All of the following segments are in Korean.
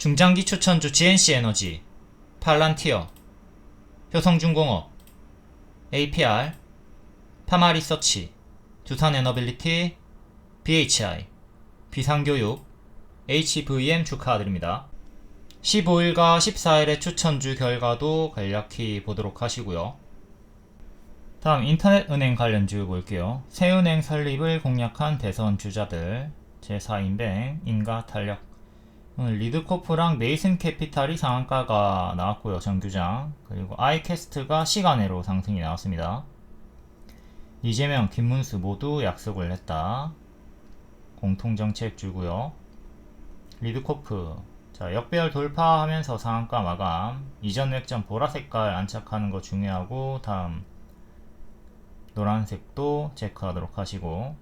중장기 추천주 GNC 에너지, 팔란티어, 효성중공업, APR, 파마리서치, 두산에너빌리티, BHI, 비상교육, HVM 축하드립니다. 15일과 14일의 추천주 결과도 간략히 보도록 하시고요. 다음 인터넷은행 관련주 볼게요. 새은행 설립을 공략한 대선 주자들 제4인뱅 인가 탄력 오늘 리드코프랑 메이슨 캐피탈이 상한가가 나왔고요. 정규장 그리고 아이캐스트가 시간외로 상승이 나왔습니다. 이재명, 김문수 모두 약속을 했다. 공통정책 주고요. 리드코프 자 역배열 돌파하면서 상한가 마감 이전 맥점 보라색깔 안착하는 거 중요하고 다음 노란색도 체크하도록 하시고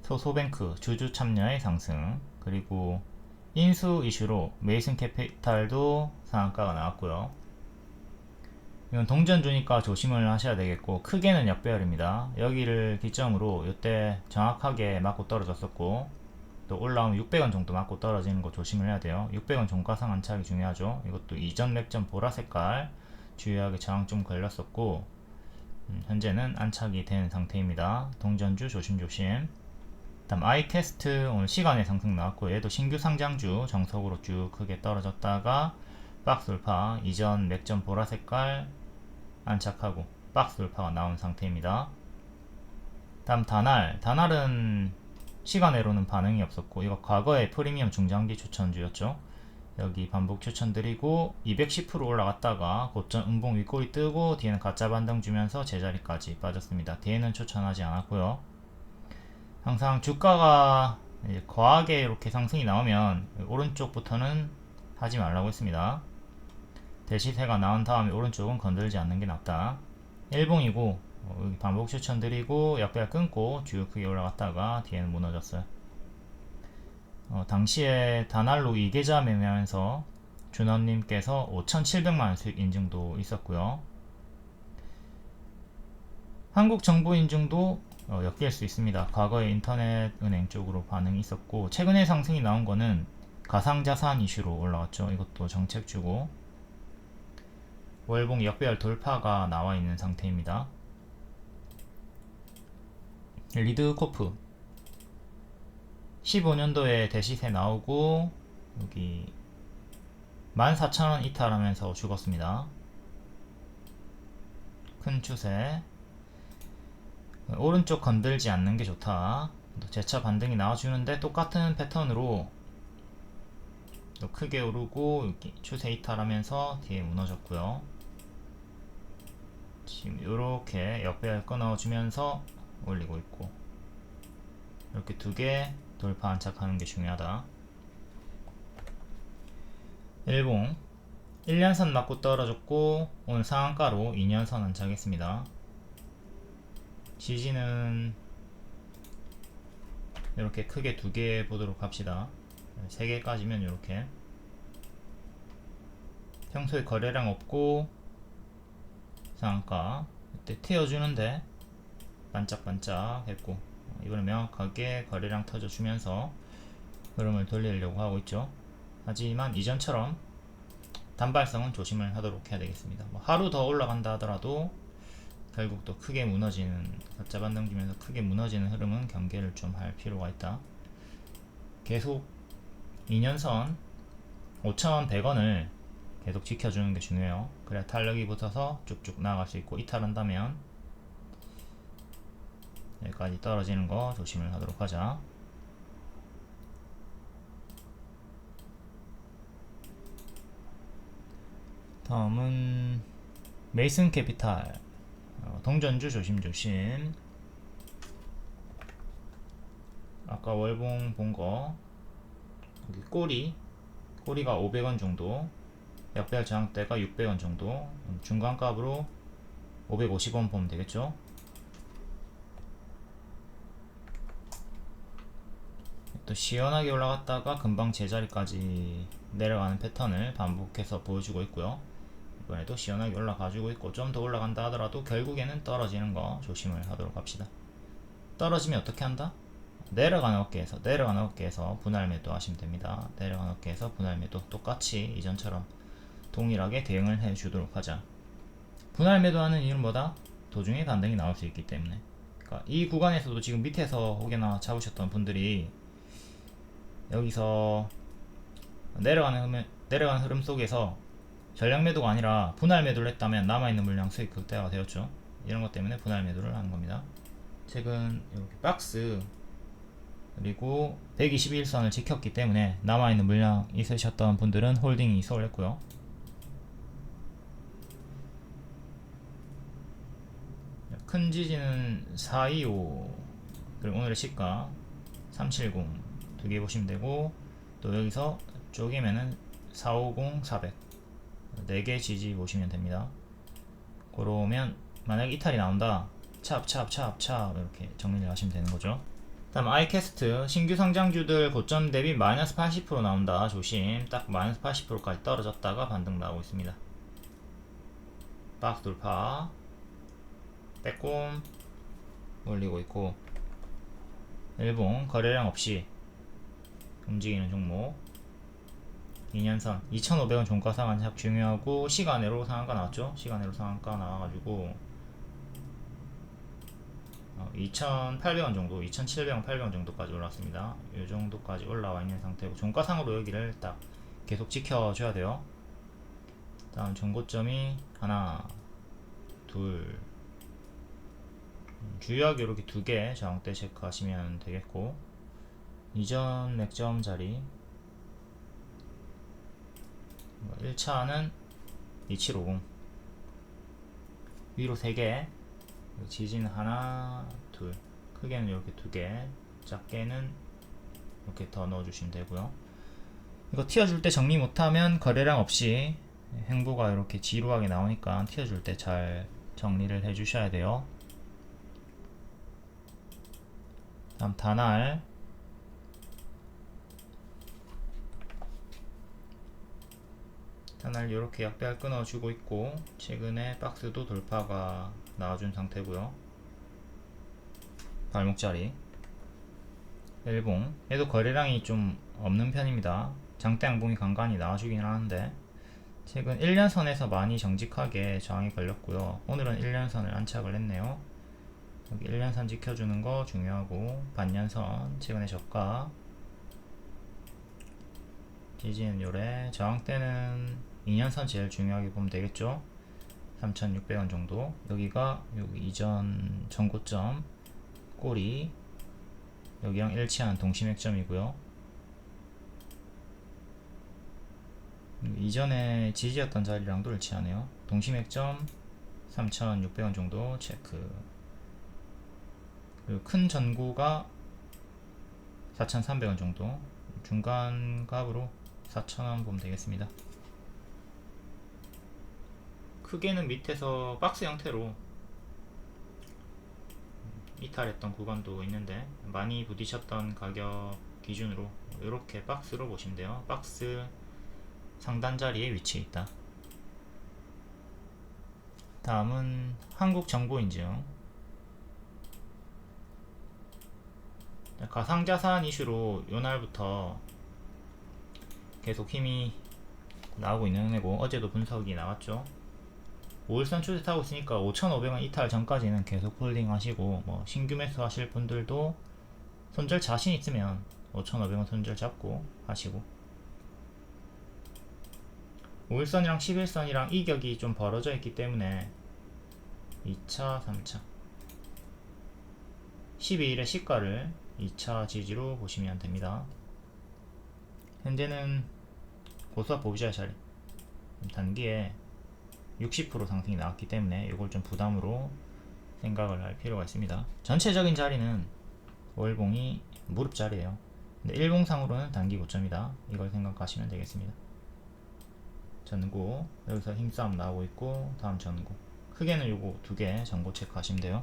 소소뱅크 주주 참여의 상승 그리고 인수 이슈로 메이슨 캐피탈도 상한가가 나왔고요. 이건 동전 주니까 조심을 하셔야 되겠고 크게는 역배열입니다. 여기를 기점으로 이때 정확하게 맞고 떨어졌었고 또 올라오면 600원 정도 맞고 떨어지는 거 조심을 해야 돼요. 600원 종가상 안착이 중요하죠. 이것도 이전 맥점 보라 색깔 주요하게 저항 좀 걸렸었고 음, 현재는 안착이 된 상태입니다. 동전주 조심조심. 다음 아이캐스트 오늘 시간의 상승 나왔고 얘도 신규 상장주 정석으로 쭉 크게 떨어졌다가 박스 돌파 이전 맥점 보라 색깔 안착하고 박스 돌파가 나온 상태입니다. 다음 다날 다날은 시간외로는 반응이 없었고 이거 과거의 프리미엄 중장기 추천주였죠. 여기 반복 추천드리고 210% 올라갔다가 고점 음봉 윗골이 뜨고 뒤에는 가짜 반등 주면서 제자리까지 빠졌습니다. 뒤에는 추천하지 않았고요. 항상 주가가 과하게 이렇게 상승이 나오면 오른쪽부터는 하지 말라고 했습니다. 대시세가 나온 다음에 오른쪽은 건들지 않는 게 낫다. 일봉이고 어, 반복 추천드리고 약배열 끊고 쭉 크게 올라갔다가 뒤에는 무너졌어요. 어, 당시에 다날로 2계좌 매매하면서 준원님께서 5,700만원 수익 인증도 있었고요. 한국 정부 인증도 어, 엮일 수 있습니다. 과거에 인터넷 은행 쪽으로 반응이 있었고 최근에 상승이 나온 거는 가상자산 이슈로 올라왔죠. 이것도 정책주고 월봉 역배열 돌파가 나와 있는 상태입니다. 리드코프 15년도에 대시세 나오고 여기 14,000원 이탈하면서 죽었습니다. 큰 추세 오른쪽 건들지 않는 게 좋다. 또 재차 반등이 나와주는데 똑같은 패턴으로 또 크게 오르고 여기 추세 이탈하면서 뒤에 무너졌고요. 지금 이렇게 옆에 끊어주면서 올리고 있고 이렇게 두 개 돌파 안착하는 게 중요하다. 일봉 1년선 맞고 떨어졌고 오늘 상한가로 2년선 안착했습니다. 지지는 이렇게 크게 두 개 보도록 합시다. 세 개까지면 이렇게 평소에 거래량 없고 상한가 이때 튀어주는데 반짝반짝 했고 이번에 명확하게 거래량 터져주면서 흐름을 돌리려고 하고 있죠. 하지만 이전처럼 단발성은 조심을 하도록 해야 되겠습니다. 뭐 하루 더 올라간다 하더라도 결국 또 크게 무너지는 반등 주면서 크게 무너지는 흐름은 경계를 좀 할 필요가 있다. 계속 2년선 5,100원을 계속 지켜주는 게 중요해요. 그래야 탄력이 붙어서 쭉쭉 나갈 수 있고 이탈한다면 여기까지 떨어지는 거 조심을 하도록 하자. 다음은 메이슨 캐피탈 어, 동전주 조심조심. 아까 월봉 본거. 여기 꼬리. 꼬리가 500원 정도. 약별 저항대가 600원 정도. 음, 중간값으로 550원 보면 되겠죠? 또 시원하게 올라갔다가 금방 제자리까지 내려가는 패턴을 반복해서 보여주고 있고요 이번에도 시원하게 올라가지고 있고 좀 더 올라간다 하더라도 결국에는 떨어지는 거 조심을 하도록 합시다. 떨어지면 어떻게 한다? 내려가는 어깨에서 내려가는 어깨에서 분할 매도 하시면 됩니다. 내려가는 어깨에서 분할 매도 똑같이 이전처럼 동일하게 대응을 해 주도록 하자. 분할 매도하는 이유는 뭐다? 도중에 반등이 나올 수 있기 때문에. 그러니까 이 구간에서도 지금 밑에서 혹여나 잡으셨던 분들이 여기서 내려가는 흐름, 내려가는 흐름 속에서 전량 매도가 아니라 분할 매도를 했다면 남아있는 물량 수익 극대화가 되었죠. 이런 것 때문에 분할 매도를 하는 겁니다. 최근 이렇게 박스 그리고 121선을 지켰기 때문에 남아있는 물량 있으셨던 분들은 홀딩이 소홀했고요. 큰 지진은 425 그리고 오늘의 시가 370 두 개 보시면 되고 또 여기서 쪼개면은 450 400 네개 지지 보시면 됩니다. 그러면 만약 이탈이 나온다. 찹찹찹찹 이렇게 정리를 하시면 되는 거죠. 다음 아이캐스트 신규 상장주들 고점 대비 마이너스 80% 나온다. 조심. 딱 마이너스 80%까지 떨어졌다가 반등 나오고 있습니다. 박스 돌파. 빼꼼. 올리고 있고. 일본 거래량 없이 움직이는 종목 2년선 2,500원 종가 상한착 중요하고 시간으로 상한가 나왔죠? 시간으로 상한가 나와가지고 어, 2,800원 정도 2,700원 800원 정도까지 올랐습니다. 이 정도까지 올라와 있는 상태고 종가상으로 여기를 딱 계속 지켜줘야 돼요. 다음 전고점이 하나 둘. 음, 주요하게 이렇게 두 개 저항대 체크하시면 되겠고. 이전 맥점 자리 1차는 2750 위로 3개. 지진 하나 둘. 크게는 이렇게 두개. 작게는 이렇게 더 넣어주시면 되고요. 이거 튀어줄 때 정리 못하면 거래량 없이 행보가 이렇게 지루하게 나오니까 튀어줄 때 잘 정리를 해 주셔야 돼요. 다음 다날 다날 이렇게 약배를 끊어주고 있고 최근에 박스도 돌파가 나와준 상태고요. 발목자리 일봉. 얘도 거래량이 좀 없는 편입니다. 장대 양봉이 간간히 나와주긴 하는데 최근 1년선에서 많이 정직하게 저항이 걸렸고요. 오늘은 1년선을 안착을 했네요. 여기 1년선 지켜주는 거 중요하고 반년선 최근에 저가. 지지는 요래. 저항대는 2년선 제일 중요하게 보면 되겠죠? 3,600원 정도. 여기가 여기 이전 전고점 꼬리. 여기랑 일치하는 동심액점이고요. 이전에 지지였던 자리랑도 일치하네요. 동심액점 3,600원 정도 체크. 그리고 큰 전구가 4,300원 정도. 중간 값으로 4,000원 보면 되겠습니다 크게는 밑에서 박스 형태로 이탈했던 구간도 있는데 많이 부딪혔던 가격 기준으로 이렇게 박스로 보시면 돼요. 박스 상단 자리에 위치해 있다. 다음은 한국정보인증 가상자산 이슈로 요날부터 계속 힘이 나오고 있는 애고 어제도 분석이 나왔죠 5일선 추세 타고 있으니까 5,500원 이탈 전까지는 계속 홀딩 하시고 뭐 신규 매수 하실 분들도 손절 자신 있으면 5,500원 손절 잡고 하시고 5일선이랑 11선이랑 이격이 좀 벌어져 있기 때문에 2차, 3차 12일의 시가를 2차 지지로 보시면 됩니다. 현재는 고수와 보비자의 자리 단기에 60% 상승이 나왔기 때문에 이걸 좀 부담으로 생각을 할 필요가 있습니다. 전체적인 자리는 월봉이 무릎 자리예요. 근데 일봉상으로는 단기 고점이다. 이걸 생각하시면 되겠습니다. 전고 여기서 힘싸움 나오고 있고 다음 전고 크게는 요거 두 개 전고 체크하시면 돼요.